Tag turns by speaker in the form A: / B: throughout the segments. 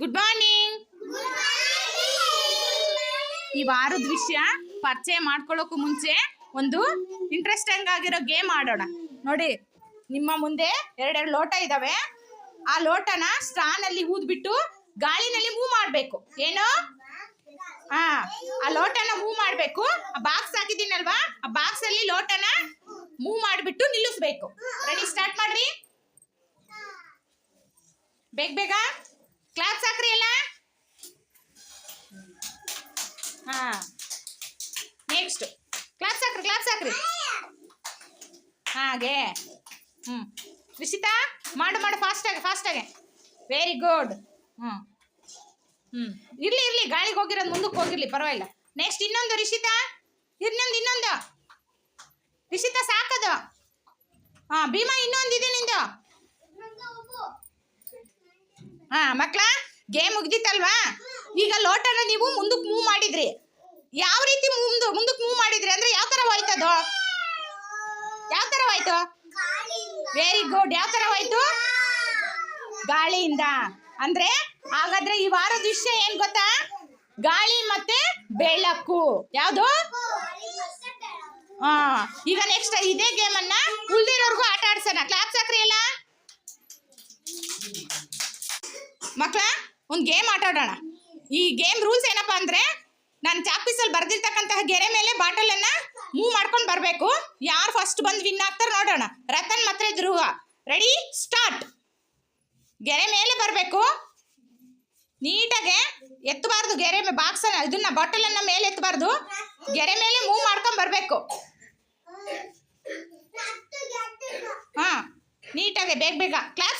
A: Good morning ಈ ವಾರದ ವಿಷಯ ಪರಿಚಯ ಮಾಡ್ಕೊಳ್ಳೋಕ್ಕೂ ಮುಂಚೆ ಒಂದು ಇಂಟ್ರೆಸ್ಟಿಂಗ್ ಆಗಿರೋ ಗೇಮ್ ಆಡೋಣ. ನೋಡಿ, ನಿಮ್ಮ ಮುಂದೆ ಎರಡೆರಡು ಲೋಟ ಇದಾವೆ. ಆ ಲೋಟನ ಸ್ಟ್ರಾನಲ್ಲಿ ಊದ್ಬಿಟ್ಟು ಗಾಳಿನಲ್ಲಿ ಮೂವ್ ಮಾಡಬೇಕು. ಏನು? ಹಾ ಆ ಲೋಟನ ಮೂವ್ ಮಾಡಬೇಕು. ಆ ಬಾಕ್ಸ್ ಹಾಕಿದ್ದೀನಲ್ವಾ? ಆ ಬಾಕ್ಸ್ ಅಲ್ಲಿ ಲೋಟನ ಮೂವ್ ಮಾಡಿಬಿಟ್ಟು ನಿಲ್ಲಿಸ್ಬೇಕು. ರೆಡಿ ಸ್ಟಾರ್ಟ್ ಮಾಡ್ರಿ. ಬೇಗ ಬೇಗ. ಕ್ಲಾಸ್ ಸಾಕ್ರಿ ಎಲ್ಲ ಹಾ. ನೆಕ್ಸ್ಟ್ ಕ್ಲಾಸ್ ಸಾಕ್ರಿ ಕ್ಲಾಸ್ ಸಾಕ್ರಿ ಹಾಗೆ. ಹ್ಞೂ ರಿಷಿತಾ ಮಾಡು ಮಾಡು ಫಾಸ್ಟಾಗಿ ಫಾಸ್ಟಾಗೆ ವೆರಿ ಗುಡ್ ಹ್ಞೂ ಹ್ಞೂ ಇರಲಿ ಇರಲಿ, ಗಾಳಿಗೆ ಹೋಗಿರೋದು ಮುಂದಕ್ಕೆ ಹೋಗಿರ್ಲಿ, ಪರವಾಗಿಲ್ಲ. ನೆಕ್ಸ್ಟ್ ಇನ್ನೊಂದು, ರಿಷಿತಾ. ಇನ್ನೊಂದು ಇನ್ನೊಂದು. ರಿಷಿತಾ, ಸಾಕದು. ಹಾಂ, ಭೀಮಾ ಇನ್ನೊಂದು ಇದೆ ನಿಂದು. ಹಾ, ಮಕ್ಳ ಗೇಮ್ ಮುಗ್ದಿತ್ತಲ್ವಾ? ಈಗ ಲೋಟನ ನೀವು ಮುಂದಕ್ಕೆ ಮೂವ್ ಮಾಡಿದ್ರಿ. ಯಾವ ರೀತಿ ಮುಂದೆ ಮುಂದಕ್ಕೆ ಮೂವ್ ಮಾಡಿದ್ರಿ ಅಂದ್ರೆ ಯಾವ ತರ ಹೋಯ್ತದು? ಯಾವ ತರ ಹೋಯ್ತು? ವೆರಿ ಗುಡ್ ಯಾವ ತರ ಹೋಯ್ತು? ಗಾಳಿಯಿಂದ. ಅಂದ್ರೆ ಹಾಗಾದ್ರೆ ಈ ವಾರದ ವಿಷಯ ಏನ್ ಗೊತ್ತಾ? ಗಾಳಿ ಮತ್ತೆ ಬೆಳಕು. ಯಾವುದು? ಹಾ, ಈಗ ನೆಕ್ಸ್ಟ್ ಇದೇ ಗೇಮ್ ಅನ್ನ ಉಳ್ದಿರೋರ್ಗು ಆಟ ಆಡ್ಸೋಣ. ಕ್ಲಾಪ್ಸ್ ಹಾಕ್ರಿ ಎಲ್ಲ. ಮಕ್ಕಳ ಒಂದು ಗೇಮ್ ಆಟ ಆಡೋಣ. ಈ ಗೇಮ್ ರೂಲ್ಸ್ ಏನಪ್ಪ ಅಂದರೆ ನಾನು ಚಾಪೀಸಲ್ಲಿ ಬರೆದಿರ್ತಕ್ಕಂತಹ ಗೆರೆ ಮೇಲೆ ಬಾಟಲನ್ನು ಮೂವ್ ಮಾಡ್ಕೊಂಡು ಬರಬೇಕು. ಯಾರು ಫಸ್ಟ್ ಬಂದು ವಿನ್ ಆಗ್ತಾರೆ ನೋಡೋಣ. ರತನ್ ಮತ್ತೆ ಧ್ರುವ. ರೆಡಿ ಸ್ಟಾರ್ಟ್ ಗೆರೆ ಮೇಲೆ ಬರಬೇಕು. ನೀಟಾಗೆ ಎತ್ತಬಾರ್ದು ಗೆರೆ ಬಾಕ್ಸ್ ಇದನ್ನ ಬಾಟಲನ್ನು ಮೇಲೆ ಎತ್ತಬಾರ್ದು. ಗೆರೆ ಮೇಲೆ ಮೂವ್ ಮಾಡ್ಕೊಂಡು ಬರಬೇಕು. ಹಾಂ ನೀಟಾಗೆ ಬೇಗ ಬೇಗ. ಕ್ಲಾಸ್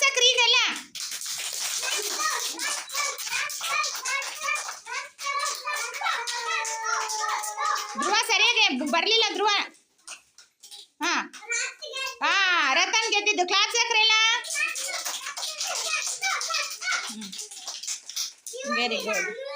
A: ಧ್ರುವ ಸರಿಯಾಗಿ ಬರಲಿಲ್ಲ ಧ್ರುವ. ಹಾ. ಹಾ ರತನ್ ಗೆದ್ದಿದ್ದು. Class ಹಾಕ್ರಲ್ಲ very good